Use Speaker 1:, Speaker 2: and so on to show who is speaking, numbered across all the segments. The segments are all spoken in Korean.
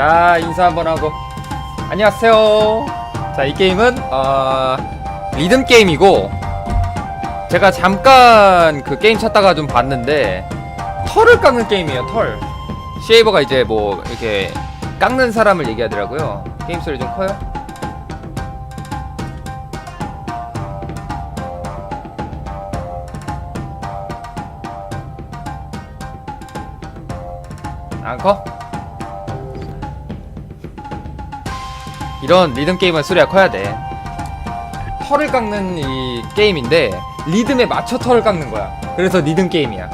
Speaker 1: 자 인사 한번 하고 안녕하세요 자 이 게임은 어, 리듬 게임이고 제가 잠깐 그 게임 찾다가 좀 봤는데 털을 깎는 게임이에요 털 쉐이버가 이제 뭐 이렇게 깎는 사람을 얘기하더라고요 게임 소리 좀 커요? 안 커? 이런 리듬 게임은 소리가 커야 돼. 털을 깎는 이 게임인데 리듬에 맞춰 털을 깎는 거야. 그래서 리듬 게임이야.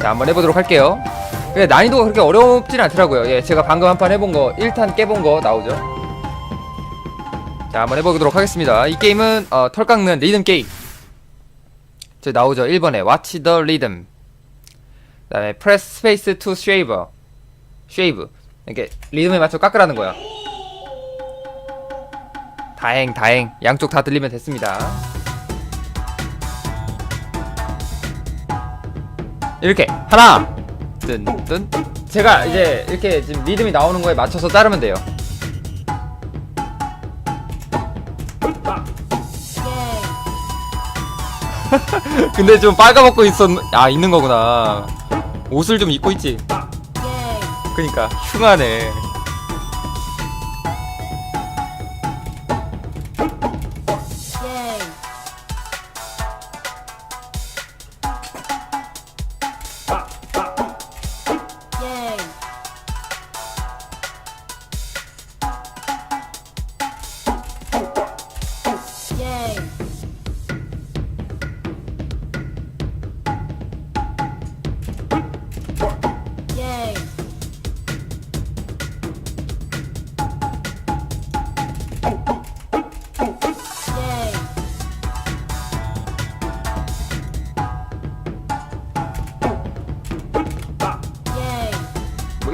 Speaker 1: 자, 한번 해보도록 할게요. 근데 난이도가 그렇게 어렵진 않더라고요. 예, 제가 방금 한 판 해본 거 1탄 깨본 거 나오죠. 자, 한번 해보도록 하겠습니다. 이 게임은 어, 털 깎는 리듬 게임. 저 나오죠. 1번에 Watch the Rhythm. 그 다음에 Press Space to Shave. Shave. 이렇게 리듬에 맞춰 깎으라는 거야. 다행 다행. 양쪽 다 들리면 됐습니다. 이렇게 하나 뜬뜬. 제가 이제 이렇게 지금 리듬이 나오는 거에 맞춰서 자르면 돼요. 근데 좀 빨가벗고 있었 아 있는 거구나. 옷을 좀 입고 있지. 그니까 흉하네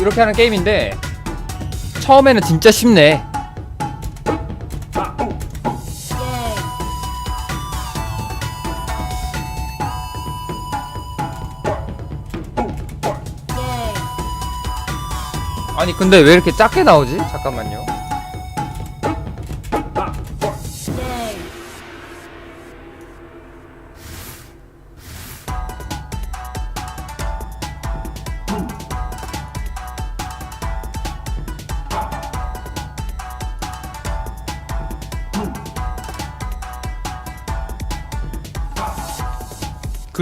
Speaker 1: 이렇게 하는 게임인데 처음에는 진짜 쉽네. 아니 근데 왜 이렇게 작게 나오지? 잠깐만요.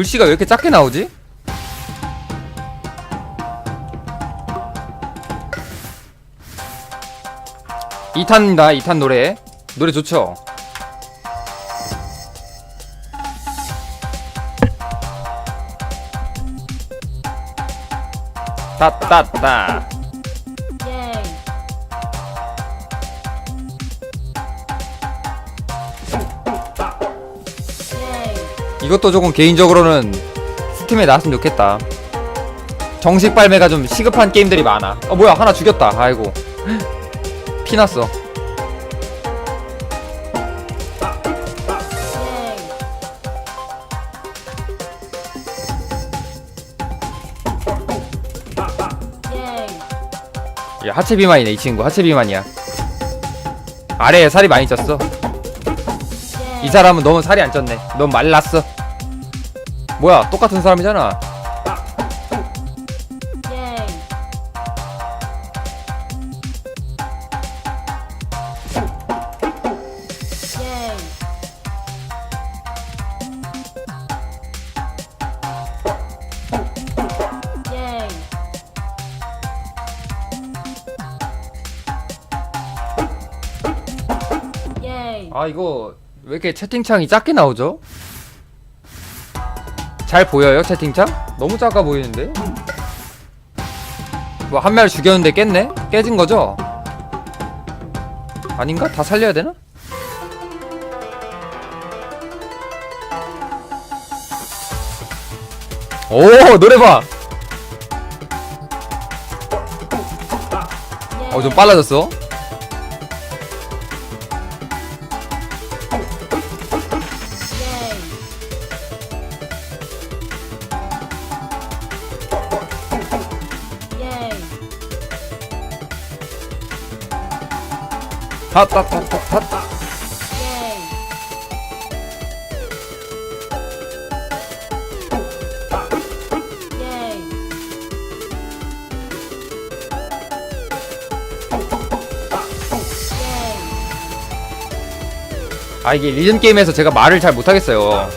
Speaker 1: 글씨가 왜 이렇게 작게 나오지? 이탄입니다 2탄 노래. 노래 좋죠? 따따따. 이것도 조금 개인적으로는 스팀에 나왔으면 좋겠다. 정식 발매가 좀 시급한 게임들이 많아. 어 뭐야 하나 죽였다. 아이고 피났어. 야, 하체 비만이네 이 친구 하체 비만이야. 아래에 살이 많이 쪘어. 이 사람은 너무 살이 안 쪘네. 너무 말랐어. 뭐야 똑같은 사람이잖아. 아 이거 왜 이렇게 채팅창이 작게 나오죠? 잘 보여요 채팅창? 너무 작아 보이는데? 뭐 한 마리 죽였는데 깼네? 깨진 거죠? 아닌가? 다 살려야 되나? 오 노래 봐. 어 좀 빨라졌어.
Speaker 2: Yay! Yay! Yay!
Speaker 1: 아 이게 리듬 게임에서 제가 말을 잘 못하겠어요.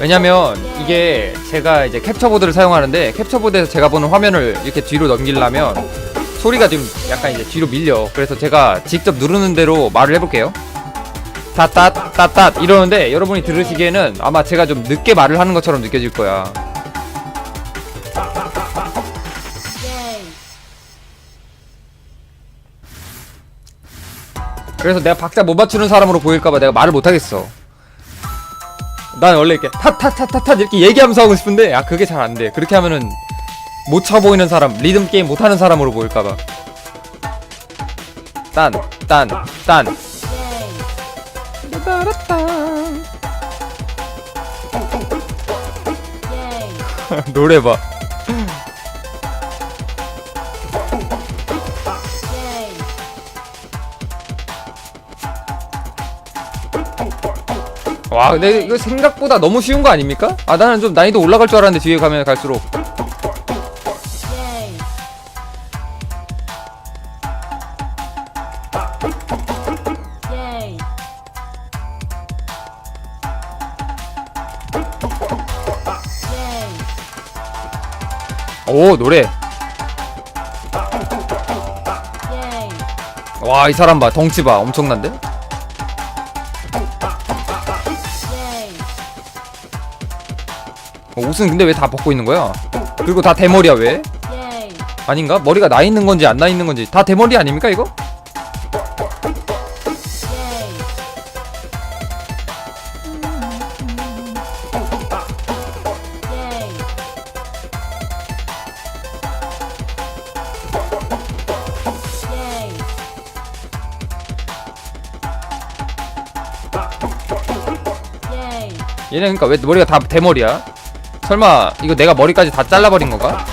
Speaker 1: 왜냐면 이게 제가 이제 캡처보드를 사용하는데 캡처보드에서 제가 보는 화면을 이렇게 뒤로 넘기려면 소리가 좀 약간 이제 뒤로 밀려. 그래서 제가 직접 누르는 대로 말을 해볼게요. 따따따따 이러는데 여러분이 들으시기에는 아마 제가 좀 늦게 말을 하는 것처럼 느껴질 거야. 그래서 내가 박자 못 맞추는 사람으로 보일까봐 내가 말을 못하겠어. 난 원래 이렇게 타타타타타 이렇게 얘기하면서 하고 싶은데 아 그게 잘 안 돼. 그렇게 하면은 못 쳐 보이는 사람, 리듬 게임 못하는 사람으로 보일까봐. 딴, 딴, 딴. 노래 봐. 와, 근데 이거 생각보다 너무 쉬운 거 아닙니까? 아 나는 좀 난이도 올라갈 줄 알았는데 뒤에 가면 갈수록 오 노래.
Speaker 2: Yay!
Speaker 1: 와이 사람 봐 덩치 봐 엄청난데? 어, 옷은 근데 왜 다 벗고 있는 거야? 그리고 다 대머리야 왜?
Speaker 2: Yay!
Speaker 1: 아닌가? 머리가 나 있는 건지 안 나 있는 건지 다 대머리 아닙니까 이거? 얘네 그러니까 왜 머리가 다 대머리야? 설마 이거 내가 머리까지 다 잘라버린 건가?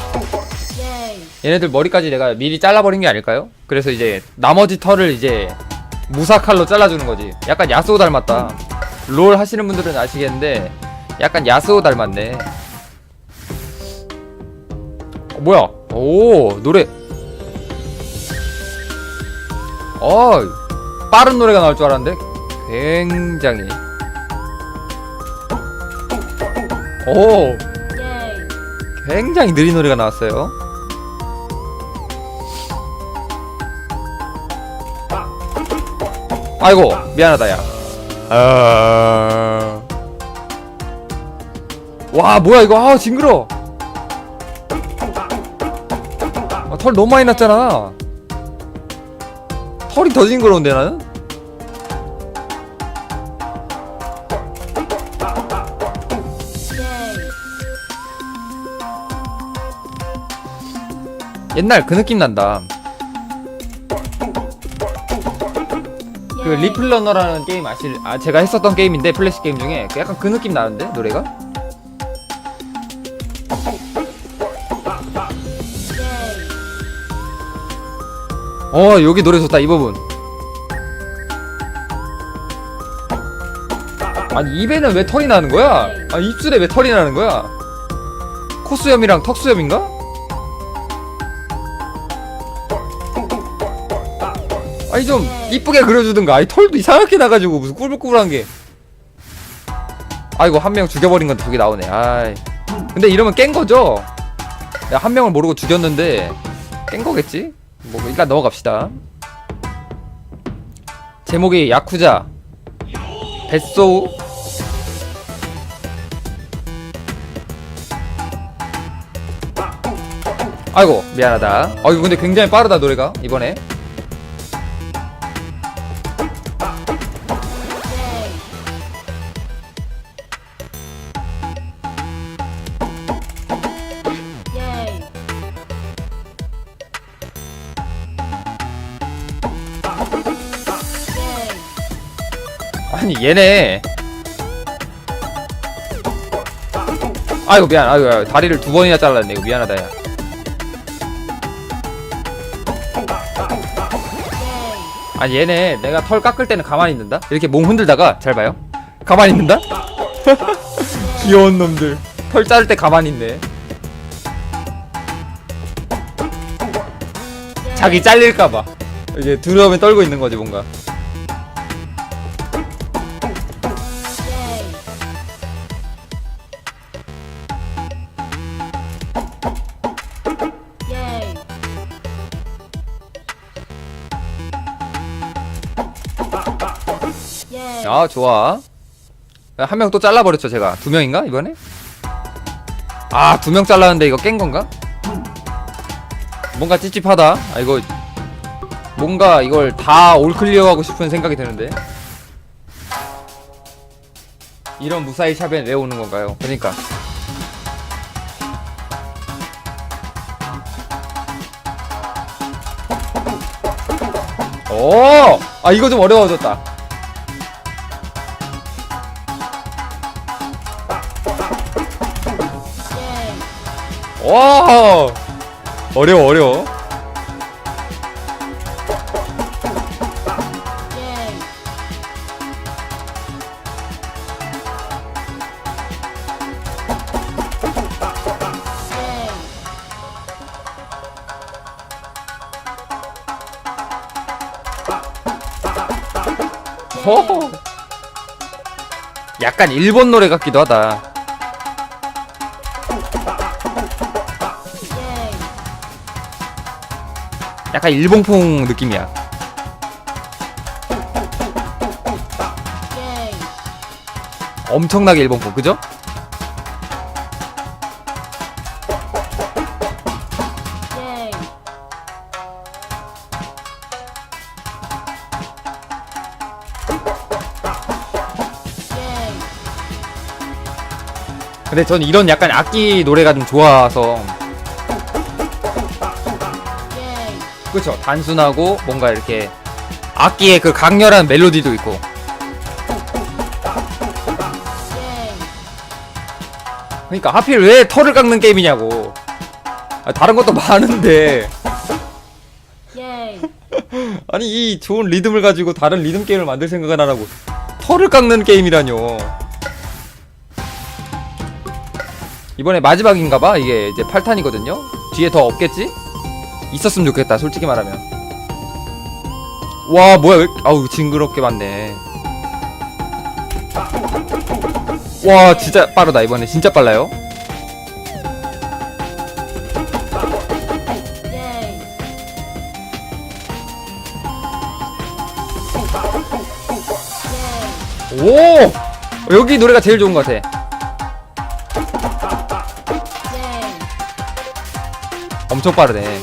Speaker 1: 얘네들 머리까지 내가 미리 잘라버린 게 아닐까요? 그래서 이제 나머지 털을 이제 무사칼로 잘라주는 거지. 약간 야스오 닮았다. 롤 하시는 분들은 아시겠는데 약간 야스오 닮았네. 어, 뭐야? 오 노래. 어 빠른 노래가 나올 줄 알았는데? 굉장히 오
Speaker 2: Yay!
Speaker 1: 굉장히 느린 노래가 나왔어요. 아이고 미안하다 야. 아... 와 뭐야 이거 아 징그러. 아, 털 너무 많이 났잖아. 털이 더 징그러운데 나는? 옛날 그 느낌 난다. 그
Speaker 2: Yay!
Speaker 1: 리플러너라는 게임 아실 아 제가 했었던 게임인데 플래시 게임 중에 그 약간 그 느낌 나는데 노래가! 어 여기 노래 좋다 이 부분 아니 입에는 왜 털이 나는 거야 아 입술에 왜 털이 나는 거야 코수염이랑 턱수염인가 아니 좀 이쁘게 그려주든가 아니 털도 이상하게 나가지고 무슨 꾸불꾸불한 게. 아이고 한 명 죽여버린 건 저기 나오네. 아이. 근데 이러면 깬 거죠? 한 명을 모르고 죽였는데 깬 거겠지? 뭐 일단 넘어갑시다. 제목이 야쿠자. 뱃소우. 아이고 미안하다. 어 이거 근데 굉장히 빠르다 노래가 이번에 아니 얘네. 아이고 미안. 아이고 아이고, 다리를 두 번이나 잘랐네. 이거 미안하다 야! 아니 얘네 내가 털 깎을 때는 가만히 있는다? 이렇게 몸 흔들다가 잘 봐요. 가만히 있는다? 귀여운 놈들. 털 자를 때 가만히 있네. 자기 잘릴까봐. 이제 두려움에 떨고 있는 거지 뭔가 아 좋아. 한 명 또 잘라버렸죠 제가. 두 명인가 이번에? 아 두 명 잘랐는데 이거 깬 건가? 뭔가 찝찝하다. 아 이거 뭔가 이걸 다 올클리어 하고 싶은 생각이 드는데. 이런 무사히 샵에 왜 오는 건가요? 그러니까. 오! 아 이거 좀 어려워졌다 와 어려워 어려워.
Speaker 2: Yay.
Speaker 1: 호호. 약간 일본 노래 같기도 하다 약간 일본풍 느낌이야. 엄청나게 일본풍 그죠? 근데 전 이런 약간 악기 노래가 좀 좋아서 그쵸? 단순하고 뭔가 이렇게 악기의 그 강렬한 멜로디도 있고. 그러니까 하필 왜 털을 깎는 게임이냐고. 아, 다른 것도 많은데. 아니 이 좋은 리듬을 가지고 다른 리듬 게임을 만들 생각은 안 하고. 털을 깎는 게임이라뇨. 이번에 마지막인가봐? 이게 이제 8탄이거든요? 뒤에 더 없겠지? 있었으면 좋겠다 솔직히 말하면. 와 뭐야 왜 아우 징그럽게 많네. 와 진짜 빠르다 이번에. 진짜 빨라요. 오! 여기 노래가 제일 좋은 것 같아. 엄청 빠르네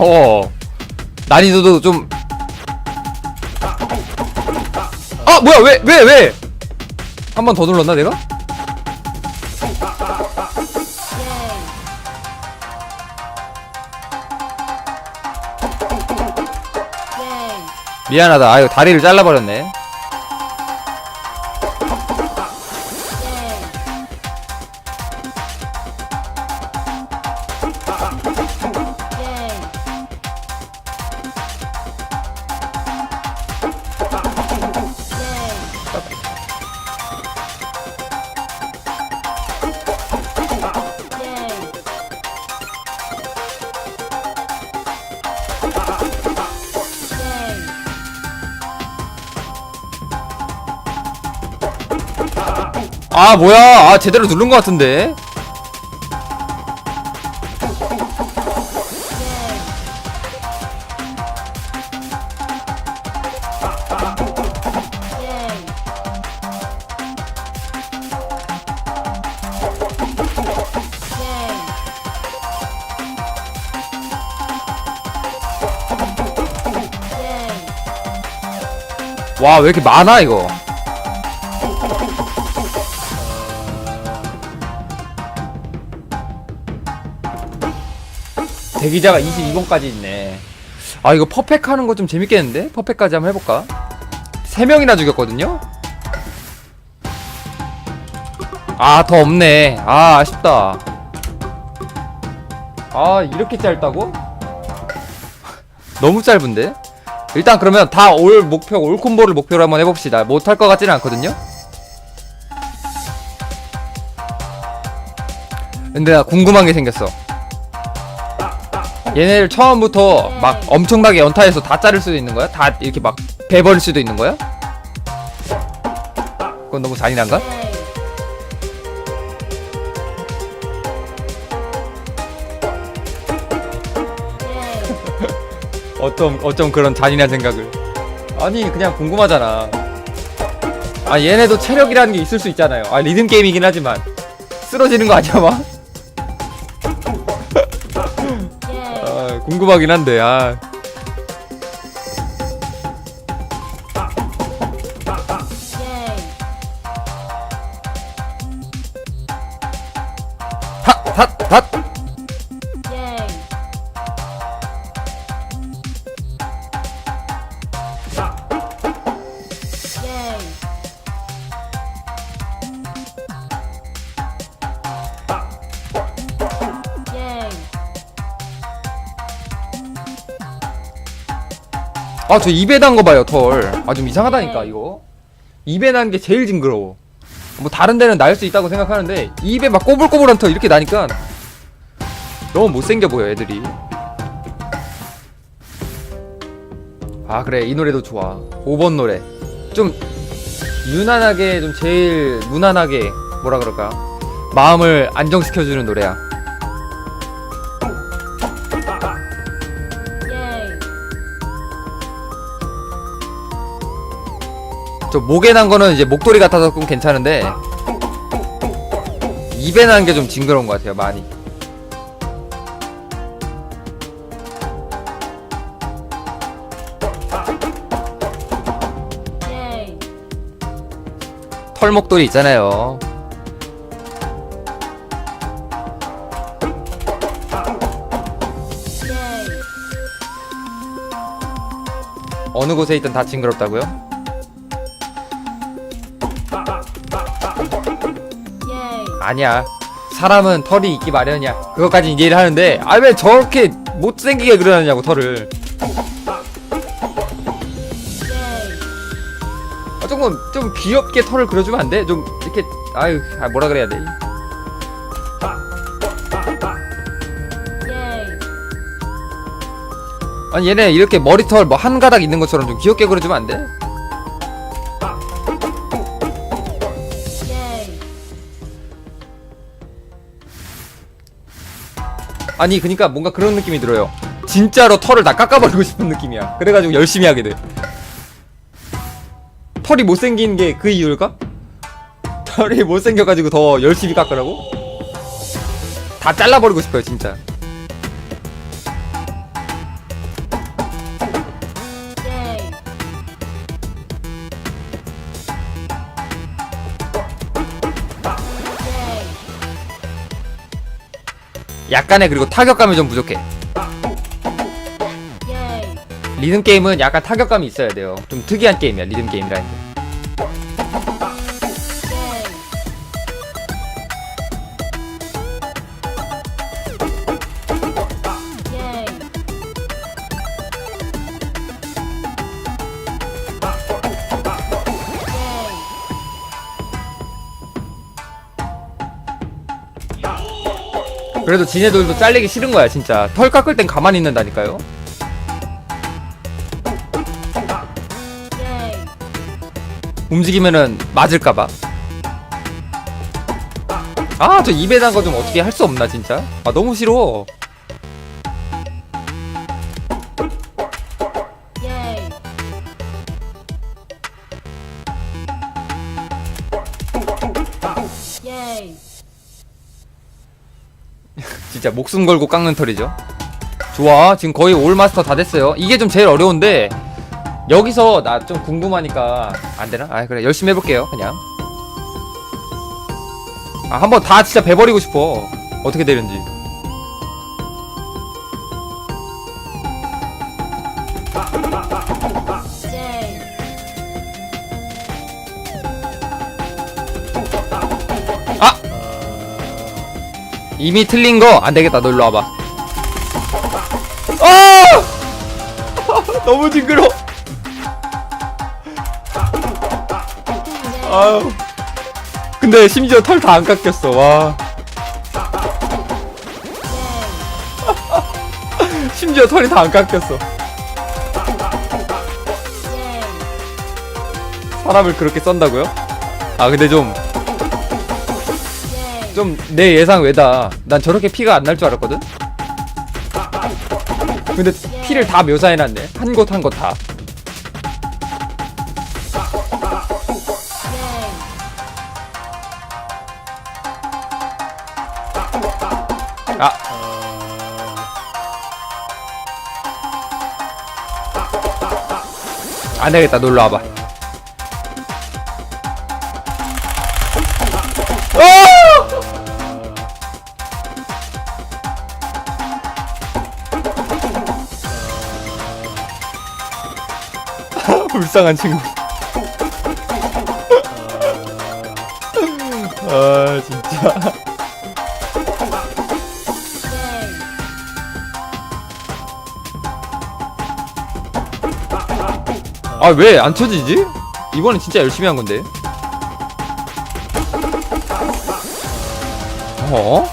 Speaker 1: 어 난이도도 좀. 아 뭐야 왜 왜 왜? 한 번 더 눌렀나 내가? 미안하다. 아유 다리를 잘라버렸네 아 뭐야 아 제대로 누른 것 같은데. 와 왜 이렇게 많아 이거 대기자가 22번까지 있네 아 이거 퍼펙 하는 거 좀 재밌겠는데? 퍼펙까지 한번 해볼까? 세 명이나 죽였거든요? 아 더 없네 아 아쉽다 아 이렇게 짧다고? 너무 짧은데? 일단 그러면 다 올 목표 올 콤보를 목표로 한번 해봅시다 못할 것 같지는 않거든요? 근데 나 궁금한 게 생겼어 얘네를 처음부터 막 엄청나게 연타해서 다 자를 수도 있는 거야? 다 이렇게 막 베버릴 수도 있는 거야? 그건 너무 잔인한가? 어쩜 어쩜 그런 잔인한 생각을 아니 그냥 궁금하잖아 아 얘네도 체력이라는 게 있을 수 있잖아요 아 리듬 게임이긴 하지만 쓰러지는 거 아니야 막? 궁금하긴 한데 아.
Speaker 2: yay,
Speaker 1: 핫핫 아 저 입에 단 거 봐요 털 아 좀 이상하다니까 이거. 입에 난 게 제일 징그러워. 뭐 다른 데는 날 수 있다고 생각하는데 입에 막 꼬불꼬불한 털 이렇게 나니까 너무 못생겨 보여 애들이. 아 그래. 이 노래도 좋아. 5번 노래. 좀 유난하게 좀 제일 무난하게 뭐라 그럴까? 마음을 안정시켜주는 노래야 저 목에 난 거는 이제 목도리 같아서 좀 괜찮은데 입에 난 게 좀 징그러운 것 같아요 많이 털 목도리 있잖아요 어느 곳에 있든 다 징그럽다고요? 아니야 사람은 털이 있기 마련이야 그것까지 이해를 하는데 아 왜 저렇게 못생기게 그려놨냐고 털을 아, 조금 좀 귀엽게 털을 그려주면 안 돼? 좀 이렇게 아유 아, 뭐라 그래야 돼 아니 얘네 이렇게 머리털 뭐 한 가닥 있는 것처럼 좀 귀엽게 그려주면 안 돼? 아니 그니까 뭔가 그런 느낌이 들어요 진짜로 털을 다 깎아버리고 싶은 느낌이야 그래가지고 열심히 하게 돼 털이 못생긴 게 그 이유일까? 털이 못생겨가지고 더 열심히 깎으라고? 다 잘라버리고 싶어요 진짜 약간의 그리고 타격감이 좀 부족해. 리듬 게임은 약간 타격감이 있어야 돼요. 좀 특이한 게임이야 리듬 게임이라는 게 그래도 지네들도 잘리기 싫은 거야 진짜. 털 깎을 땐 가만히 있는다니까요.
Speaker 2: yay,
Speaker 1: 움직이면은 맞을까봐. 아 저 입에 단 거 좀 어떻게 할 수 없나 진짜? 아 너무 싫어 진짜 목숨 걸고 깎는 털이죠. 좋아. 지금 거의 올 마스터 다 됐어요. 이게 좀 제일 어려운데 여기서 나 좀 궁금하니까 안 되나? 아 그래 열심히 해볼게요. 그냥. 아 한번 다 진짜 배버리고 싶어. 어떻게 되는지. 이미 틀린 거 안 되겠다. 너 일로 와봐. 아! 너무 징그러. 아유. 근데 심지어 털 다 안 깎였어. 와. 심지어 털이 다 안 깎였어. 사람을 그렇게 썬다고요? 아 근데 좀 좀. 내 예상 외다. 난 저렇게 피가 안 날 줄 알았거든. 근데 피를 다 묘사해놨네. 한 곳 한 곳 다. 아. 안 되겠다. 놀러 와봐. 불쌍한 친구. 아 진짜. 아 왜 안 쳐지지? 이번엔 진짜 열심히 한 건데. 어?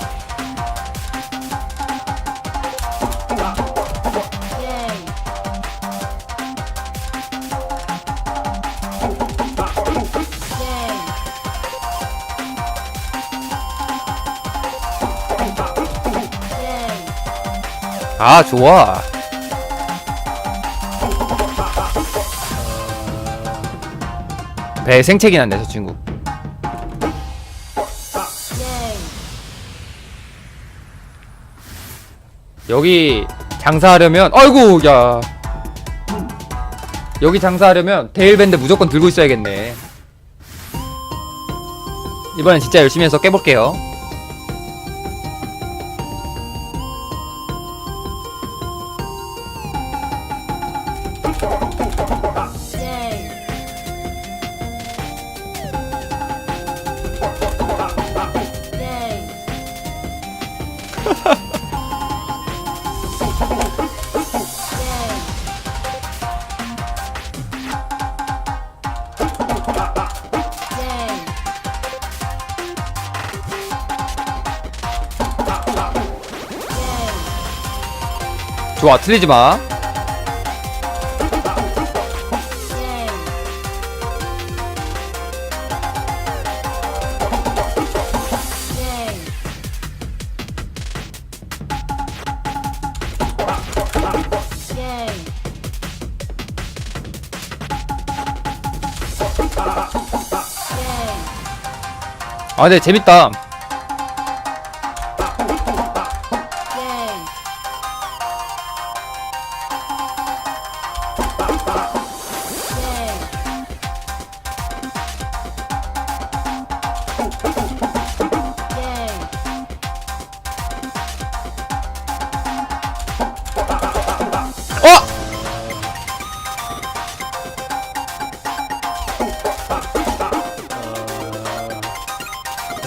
Speaker 1: 아 좋아. 배 생채기 난네 저 친구. 여기 장사하려면 아이고 야. 여기 장사하려면 데일밴드 무조건 들고 있어야겠네. 이번엔 진짜 열심히 해서 깨볼게요. 좋아 틀리지 마. 아 근데 재밌다.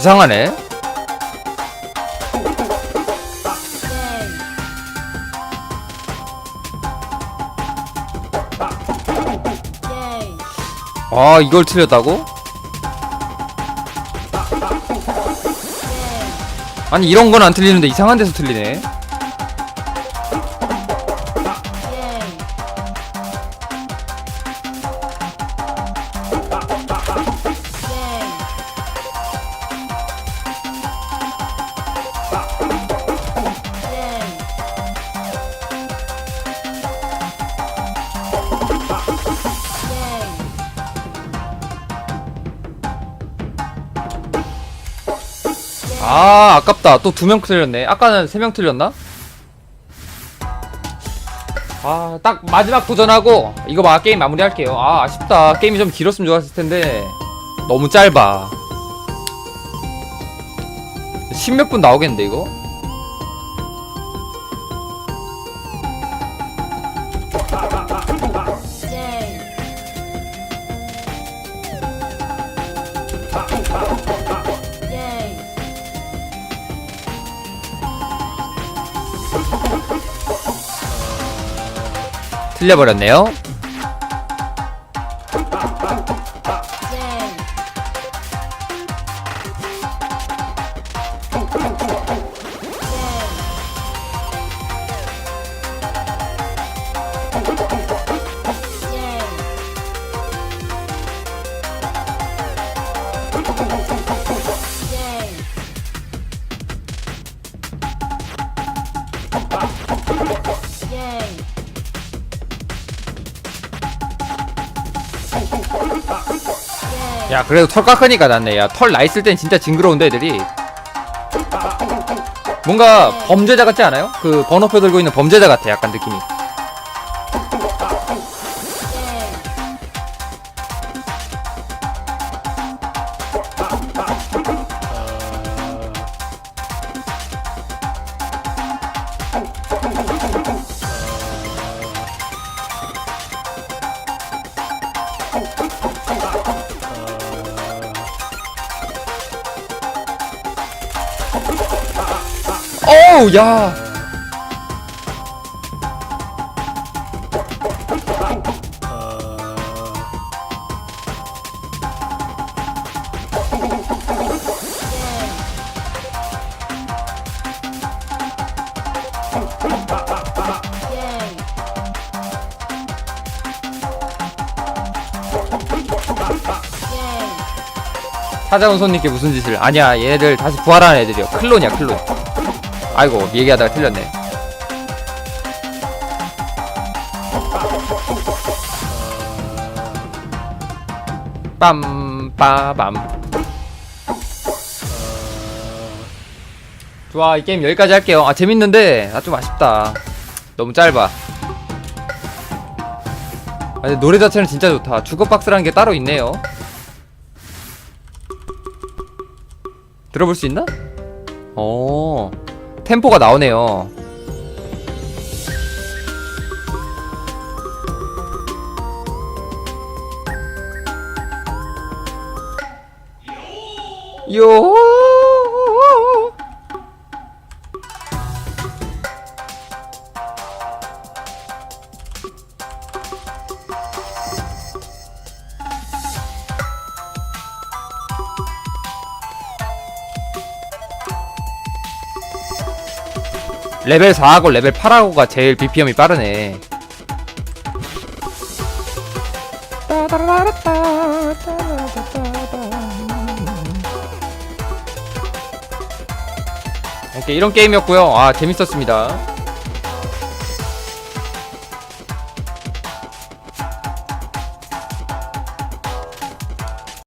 Speaker 1: 이상하네. 아 이걸 틀렸다고? 아니 이런 건 안 틀리는데 이상한 데서 틀리네. 아 아깝다 또 두 명 틀렸네. 아까는 세 명 틀렸나? 아 딱 마지막 도전하고 이거 막 게임 마무리할게요. 아 아쉽다. 게임이 좀 길었으면 좋았을 텐데. 너무 짧아. 십몇 분 나오겠는데 이거? 틀려버렸네요. 야 그래도 털 깎으니까 낫네. 야 털 나 있을 땐 진짜 징그러운데 애들이. 뭔가 범죄자 같지 않아요? 그 번호표 들고 있는 범죄자 같아 약간 느낌이. 야.
Speaker 2: 게임 게임
Speaker 1: 찾아온 손님께 무슨 짓을? 아니야 얘네들 다시 부활하는 애들이요. 클론이야 클론. 아이고 얘기하다가 틀렸네. 빰빠밤. 좋아 이 게임 여기까지 할게요. 아 재밌는데 아 좀 아쉽다. 너무 짧아. 아, 근데 노래 자체는 진짜 좋다. 주거박스라는 게 따로 있네요. 들어볼 수 있나? 어 템포가 나오네요. 요 레벨 4하고 레벨 8하고가 제일 BPM이 빠르네. 오케이 이런 게임이었고요. 아 재밌었습니다.